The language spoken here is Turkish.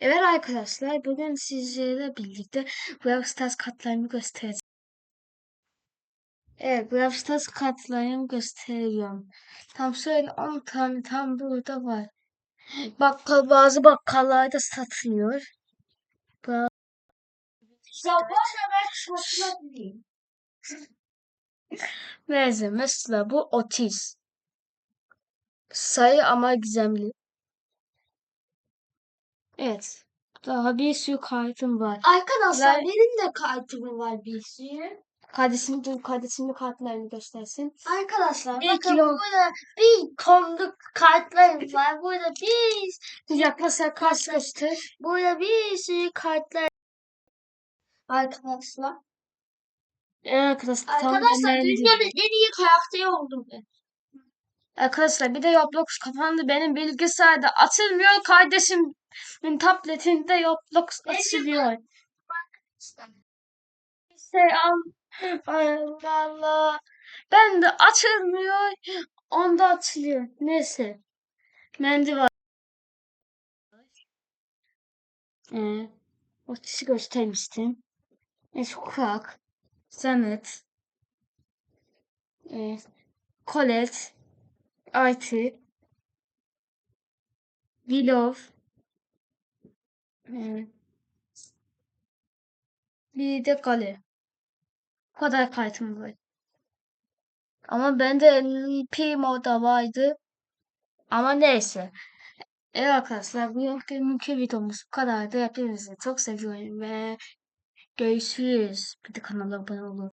Evet arkadaşlar bugün sizlerle birlikte Brawl Stars kartlarını göstereceğim. Evet Brawl Stars kartlarını gösteriyorum. Tam şöyle 10 tane tam burada var. Bakkal bazı bakkallarda satılıyor. Şoklatmayayım. Neyse mesela bu Otis. Sayı ama gizemli. Evet. Daha bir sürü kartım var. Arkadaşlar Ver. benim de kartım var bir sürü. Kardeşim dur kardeşimin kartlarını göstersin. Arkadaşlar Bir bakın kilo- burada bir tonluk kartlarım var. Burada bir Yaklaşık kaç göster. burada bir sürü kartlar. Arkadaşlar. Arkadaşlar Arkadaşlar dünyanın en iyi karakteri oldum ben. Arkadaşlar bir de Roblox kapandı. Benim bilgisayarda açılmıyor. Kardeşimin tabletinde Roblox Benim açılıyor. Al. Allah Allah. Ben de açılmıyor. Onda açılıyor. Neyse. Mendi var. Ee, o kişi göstermiştim. Neyse Kurak. Zanet. Ee, Colette. Artı. Willow. Bir de Gale. Bu kadar kartım var. Ama bende Primo da vardı. Ama neyse. Evet arkadaşlar bugünkü videomuz bu kadardı. Hepinizi çok seviyorum ve görüşürüz. Bir de kanala abone olun.